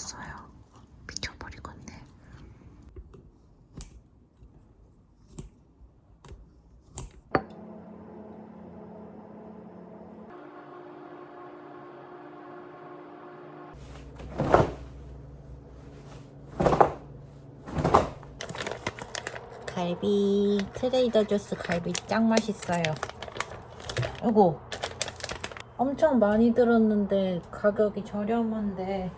미쳤어요. 미쳐버리겠네. 갈비 트레이더 조스 갈비 짱 맛있어요 이거 엄청 많이 들었는데 가격이 저렴한데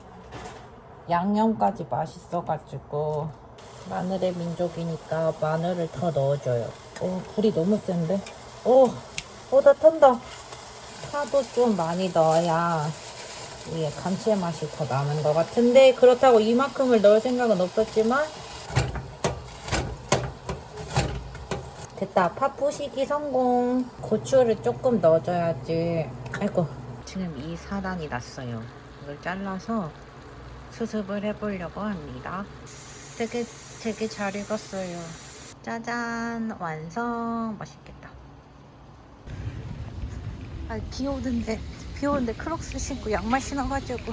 양념까지 맛있어가지고 마늘의 민족이니까 마늘을 더 넣어줘요. 오 불이 너무 센데? 오, 오다 탄다. 파도 좀 많이 넣어야 이게 감칠맛이 더 나는 것 같은데 그렇다고 이만큼을 넣을 생각은 없었지만 됐다 파 부시기 성공 고추를 조금 넣어줘야지 아이고 지금 이 사단이 났어요 이걸 잘라서 수습을 해보려고 합니다. 되게 되게 잘 익었어요. 짜잔! 완성! 맛있겠다. 아, 비 오는데 비 오는데 크록스 신고 양말 신어가지고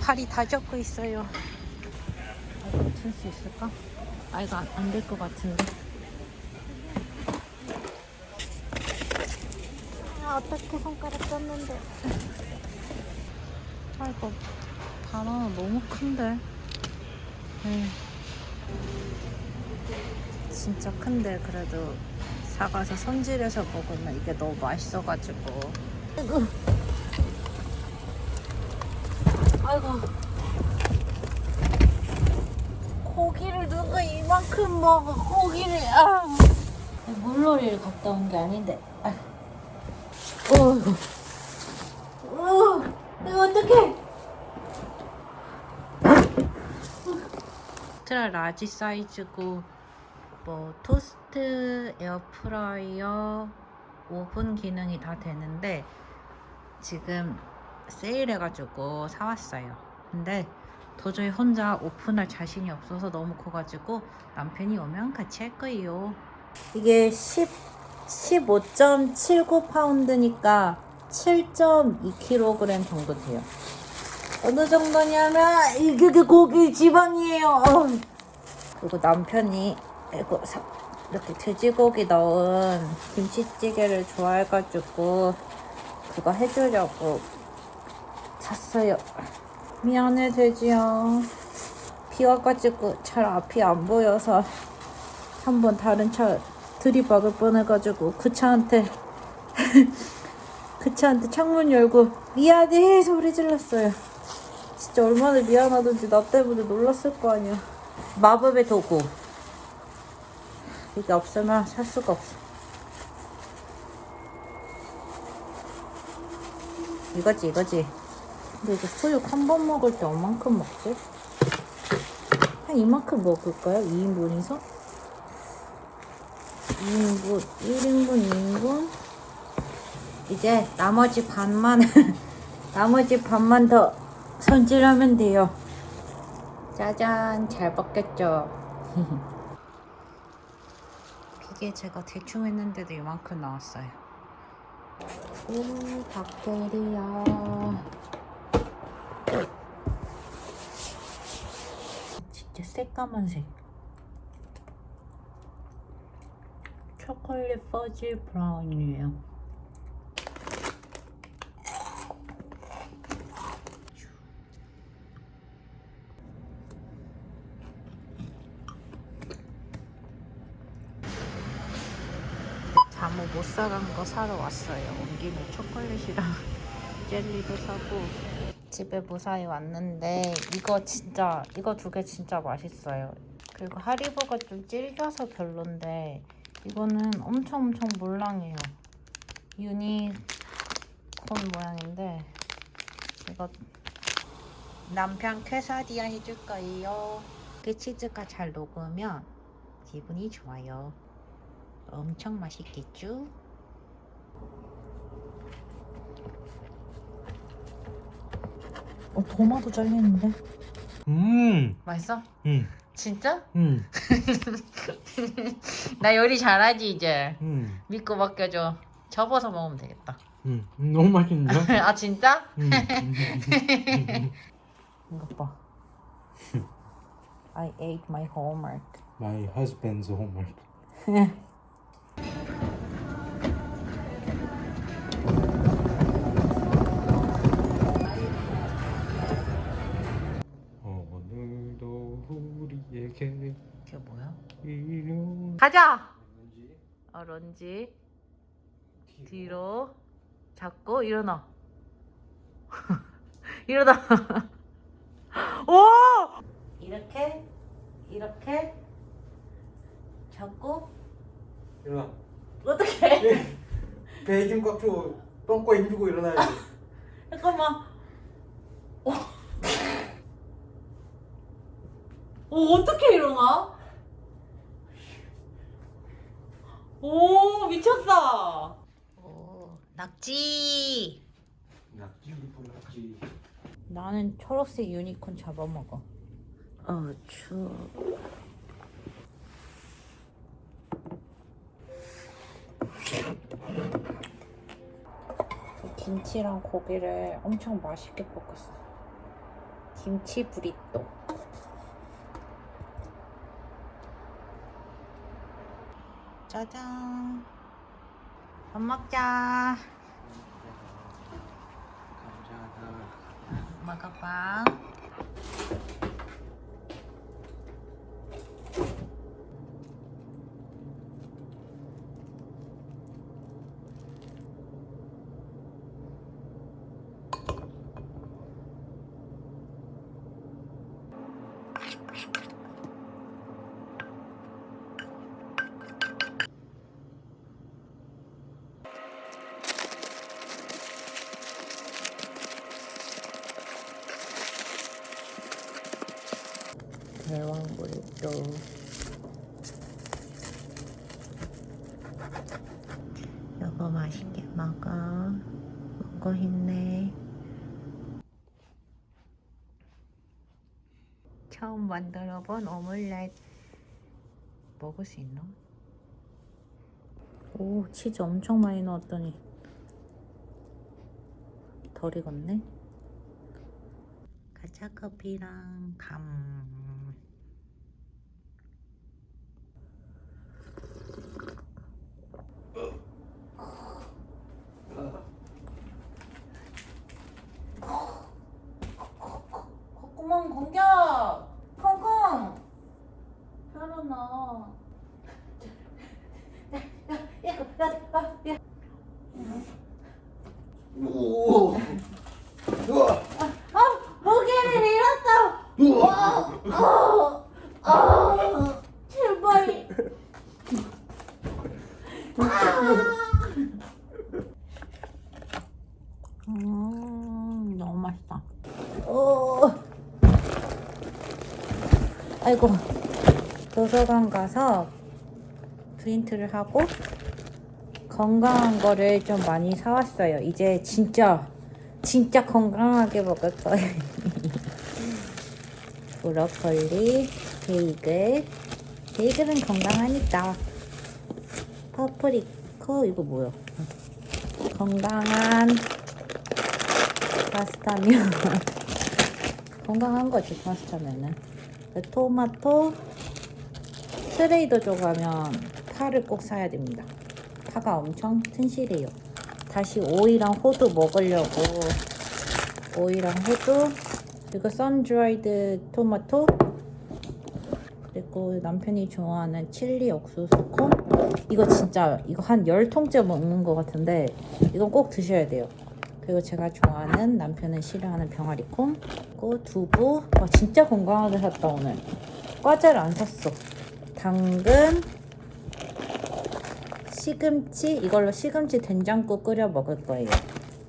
발이 다 젖고 있어요. 아, 이거 틀수 있을까? 아 이거 안될 것 같은데. 아 어떻게 손가락 쪘는데. 아이고 바나나 너무 큰데. 에이. 진짜 큰데 그래도. 사가서 손질해서 먹으면 이게 너무 맛있어가지고. 아이고. 고기를 누가 이만큼 먹어 고기를. 아. 물놀이를 갔다 온 게 아닌데. 아. 어이구. 어, 내가 어떡해 라지 사이즈고 뭐 토스트, 에어프라이어, 오븐 기능이 다 되는데 지금 세일해가지고 사왔어요. 근데 도저히 혼자 오픈할 자신이 없어서 너무 커가지고 남편이 오면 같이 할 거예요. 이게 10, 15.79 파운드니까 7.2kg 정도 돼요. 어느 정도냐면 이게 고기 지방이에요. 어우. 그리고 남편이 이거 사- 이렇게 돼지고기 넣은 김치찌개를 좋아해가지고 그거 해주려고 샀어요. 미안해 돼지야. 비 와가지고 잘 앞이 안 보여서 한 번 다른 차 들이박을 뻔해가지고 그 차한테 그 차한테 창문 열고 미안해 소리 질렀어요. 진짜 얼마나 미안하던지 나 때문에 놀랐을 거 아니야. 마법의 도구. 이게 없으면 살 수가 없어. 이거지, 이거지. 근데 이거 수육 한 번 먹을 때 얼만큼 먹지? 한 이만큼 먹을까요? 2인분이서? 2인분, 1인분, 2인분? 이제 나머지 반만, 나머지 반만 더 손질하면 돼요. 짜잔, 잘 먹겠죠? 이게 제가 대충 했는데도 이만큼 나왔어요. 오, 박테리아. 진짜 새까만색. 초콜릿 퍼지 브라운이에요. 잠옷 못 사간 거 사러 왔어요. 온 김에 초콜릿이랑 젤리도 사고 집에 무사히 왔는데 이거 진짜 이거 두 개 진짜 맛있어요. 그리고 하리보가 좀 질겨서 별론데 이거는 엄청 엄청 몰랑해요. 유니콘 모양인데 이거 남편 퀘사디아 해줄 거예요. 그 치즈가 잘 녹으면 기분이 좋아요. 엄청 맛있겠죠? 어, 도마도 잘리는데? 음, 맛있어? 음, 진짜? 음, 나 요리 잘하지 이제 음, 믿고 맡겨줘 접어서 먹으면 되겠다 음, 너무 맛있는데? 아 진짜? 음, 이거 봐 I ate my homework My husband's homework. 가자. 어, 런지 뒤로 잡고 일어나. 일어나. 오! 이렇게 이렇게 잡고 일어나. 어떻게? 배에 힘 꽉 주고 똥꼬에 힘 주고 일어나야지. 잠깐만. 오, 오 어떻게 일어나? 오 미쳤다. 오 낙지. 낙지 우리 낙지. 나는 초록색 유니콘 잡아먹어. 어 추워. 김치랑 고기를 엄청 맛있게 볶았어. 김치 브리또. 짜잔. 밥 먹자. 감자다. 먹어봐. 대왕물이 또 여보 맛있게 먹어 먹고 힘내 처음 만들어 본 오믈렛 먹을 수 있나? 오 치즈 엄청 많이 넣었더니 덜 익었네 가짜 커피랑 감 콧구멍 공격! 콩콩! 혈어나. 야, 야, 야, 야, 야. 오. 우와. 아, 무게를 잃었다! 우와. 어, 어, 제발. 음, 너무 맛있다. 오. 아이고, 도서관 가서 프린트를 하고 건강한 거를 좀 많이 사왔어요. 이제 진짜, 진짜 건강하게 먹을 거예요. 브로콜리, 베이글. 베이글은 건강하니까. 파프리코, 이거 뭐야? 건강한 파스타면. 건강한 거지, 파스타면은. 그 토마토, 트레이더조 가면 파를 꼭 사야 됩니다. 파가 엄청 튼실해요. 다시 오이랑 호두 먹으려고 오이랑 호두 그리고 선드라이드 토마토 그리고 남편이 좋아하는 칠리 옥수수 콩 이거 진짜 이거 한 10통째 먹는 것 같은데 이건 꼭 드셔야 돼요. 그리고 제가 좋아하는 남편은 싫어하는 병아리 콩 그리고 두부. 와 진짜 건강하게 샀다 오늘. 과자를 안 샀어 당근 시금치 이걸로 시금치 된장국 끓여 먹을 거예요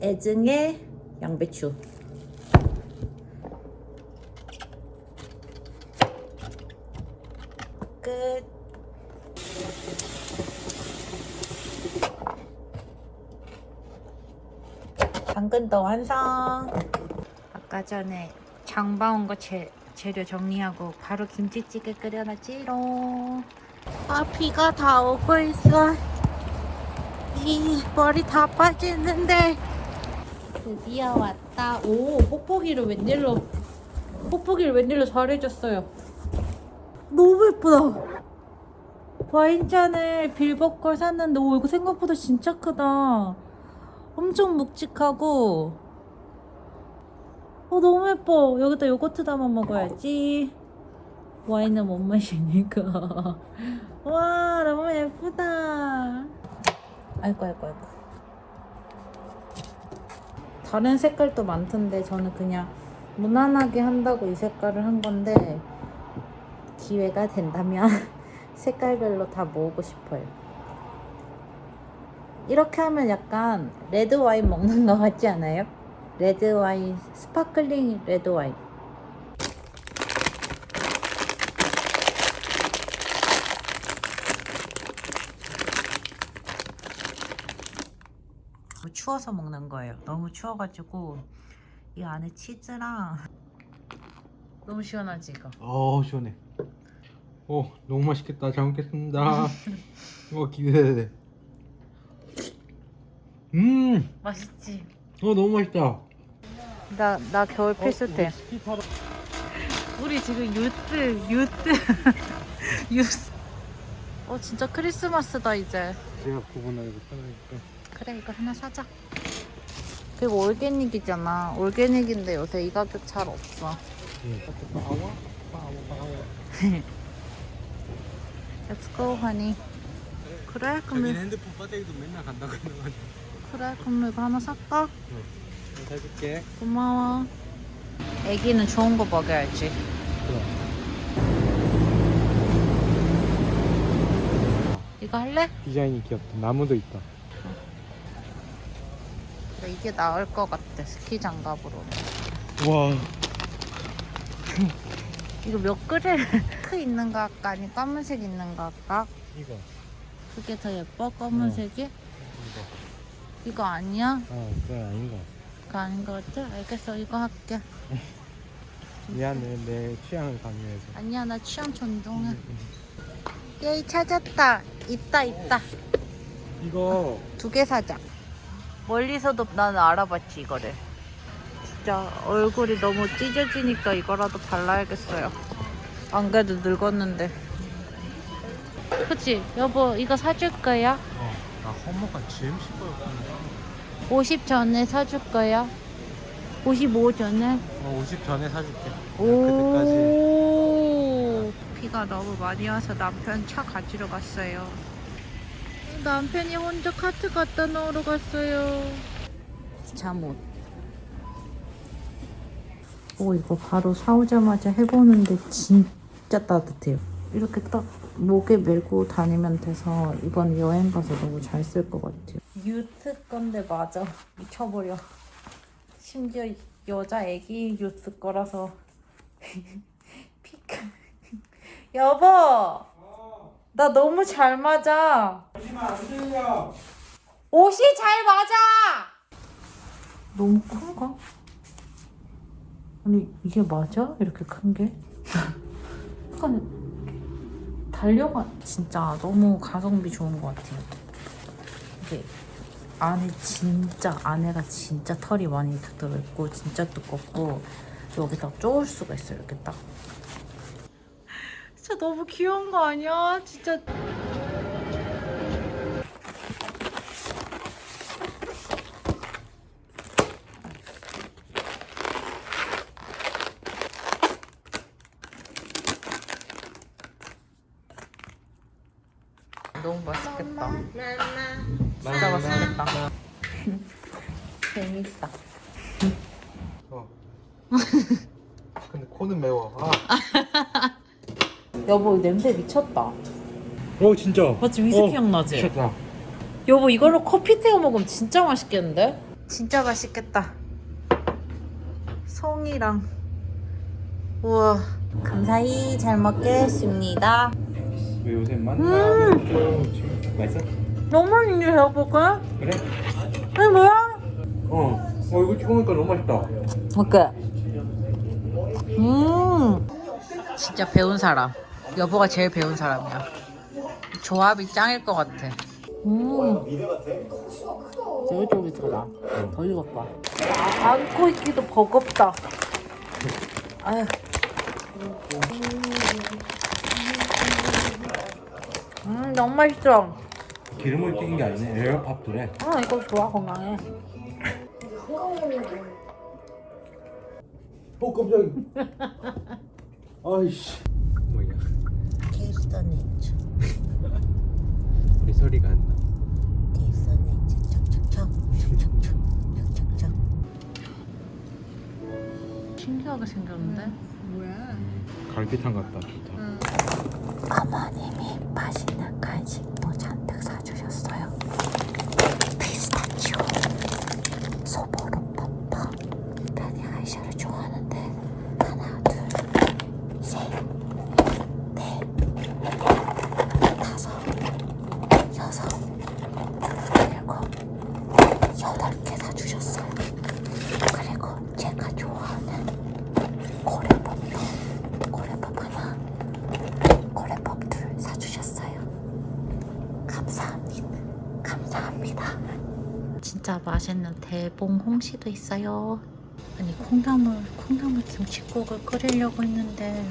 애증에 양배추 끝. 당근도 완성. 아까 전에 장봐온 거 재, 재료 정리하고 바로 김치찌개 끓여놨지롱. 아 비가 다 오고 있어. 이 머리 다 빠지는데. 드디어 왔다. 오 뽁뽁이를 웬일로 뽁뽁이를 웬일로 잘해줬어요. 너무 예쁘다. 와인잔을 빌버걸 샀는데 오 이거 생각보다 진짜 크다. 엄청 묵직하고 어 너무 예뻐. 여기다 요거트 담아 먹어야지. 와인은 못 마시니까. 와 너무 예쁘다. 아이고 아이고 아이고. 다른 색깔도 많던데 저는 그냥 무난하게 한다고 이 색깔을 한 건데 기회가 된다면 색깔별로 다 모으고 싶어요. 이렇게 하면 약간 레드 와인 먹는 거 같지 않아요? 레드 와인, 스파클링 레드 와인. 추워서 먹는 거예요. 너무 추워가지고 이 안에 치즈랑 너무 시원하지 이거. 어 시원해. 오 너무 맛있겠다. 잘 먹겠습니다. 어 기대돼. 음, 맛있지? 어 너무 맛있다. 나, 나 겨울 필수템. 스키 타러. 우리 지금 유스, 유스, 유스. 어, 진짜 크리스마스다, 이제. 제가 구분하고 편하니까. 그래, 이거 하나 사자. 그리고 올게닉이잖아. 올게닉인데 요새 이 가격 잘 없어. 바와 바와 바와. Let's go, honey. 그래, 자기 그럼, 핸드폰 배터리도 맨날 간다고 했는데. 그래, 그럼 이거 하나 살까? 사줄게. 고마워. 애기는 좋은 거 먹여야지. 이거 할래? 디자인이 귀엽다. 나무도 있다. 그래, 이게 나을 것 같아. 스키 장갑으로. 와. 이거 몇 그램 크 있는 거 할까? 아니 검은색 있는 거 할까? 이거. 그게 더 예뻐? 검은색이? 이거. 이거 아니야? 어 그건 아닌 것 같아. 그거 아닌 거 같아? 알겠어 이거 할게. 미안해 내 취향을 강요해서. 아니야 나 취향 존중해. 예이 찾았다. 있다 있다. 이거 두 개 사자. 멀리서도 나는 알아봤지 이거를. 진짜 얼굴이 너무 찢어지니까 이거라도 발라야겠어요. 안 그래도 늙었는데. 그치? 여보 이거 사줄 거야? 어, 나 허무가 제일 싫어요. 50 전에 사줄 거야? 55 전에? 어, 50 전에 사줄게. 그때까지. 오 비가 너무 많이 와서 남편 차 가지러 갔어요 남편이 혼자 카트 갖다 놓으러 갔어요 잠옷 오 이거 바로 사오자마자 해보는데 진짜 따뜻해요 이렇게 딱 목에 메고 다니면 돼서 이번 여행 가서 너무 잘 쓸 것 같아요. 유트 건데 맞아. 미쳐버려. 심지어 여자 애기 유트 거라서 피크. 여보! 나 너무 잘 맞아. 옷이 잘 맞아! 너무 큰가? 아니 이게 맞아? 이렇게 큰 게? 약간 달려가 진짜 너무 가성비 좋은 것 같아요. 이게 안에 진짜 안에가 진짜 털이 많이 들어있고 진짜 두껍고 여기다 쪼을 수가 있어요 이렇게 딱. 진짜 너무 귀여운 거 아니야? 진짜 너무 맛있겠다 진짜 맛있겠다 재밌다 어. 근데 코는 매워. 아. 여보 냄새 미쳤다 오 진짜. 맞지 위스키 향 나지? 미쳤다. 여보 이걸로 커피 태워 먹으면 진짜 맛있겠는데? 진짜 맛있겠다. 송이랑 우와 감사히 잘 먹겠습니다. 왜 요새 만나? 맛있어? 너무 맛있네 여보가. 그래? 아니 뭐야? 어. 어 이거 찍어놓으니까 너무 맛있다. 오케이. 음 진짜 배운 사람. 여보가 제일 배운 사람이야. 조합이 짱일 것 같아. 음. 되게 쫄깃하다. 더 익었다. 아, 안고 있기도 버겁다. 아휴. 음, 너무 맛있어. 기름을 튀긴 게 아니네. 에어팝도래. 아, 이거 좋아, 건강해. 어 깜짝이야. 아이씨. 뭐야? 케이스터니츠. 왜 소리가 안 나? 뒤에서는 이제 척척척 척척척 척척척 신기하게 생겼는데? 갈비탕 같다 좋다 어머님이 맛있는 간식도 잔뜩 사주셨어요. 피스타치오, 소보로 펌펌. 베니 아이샤를 좋아하는데 하나, 둘, 셋, 넷, 다섯, 여섯, 일곱, 여덟 개 사주셨어요. 그리고 제가 좋아하는 고래밥도 고래밥 하나. 고래밥 둘 사주셨어요. 감사합니다. 감사합니다. 진짜 대봉 홍시도 있어요. 아니 콩나물 콩나물 김치국을 끓이려고 했는데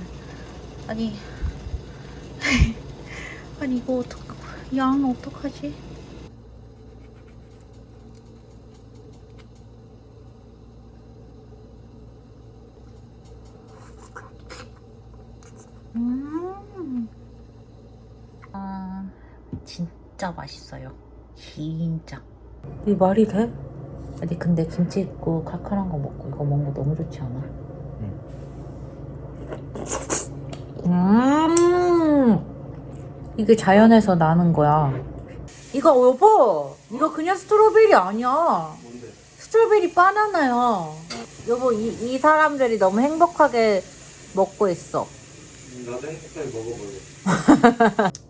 아니 아니 이거 어떡 양 어떡하지? 음. 아, 진짜 맛있어요. 진짜. 이 말이 돼? 아니 근데 김치 있고 칼칼한 거 먹고 이거 먹는 거 너무 좋지 않아? 음. 이게 자연에서 나는 거야. 이거 여보, 이거 그냥 스트로베리 아니야. 뭔데? 스트로베리 바나나야. 여보, 이, 이 사람들이 너무 행복하게 먹고 있어. 나도 행복하게 먹어볼래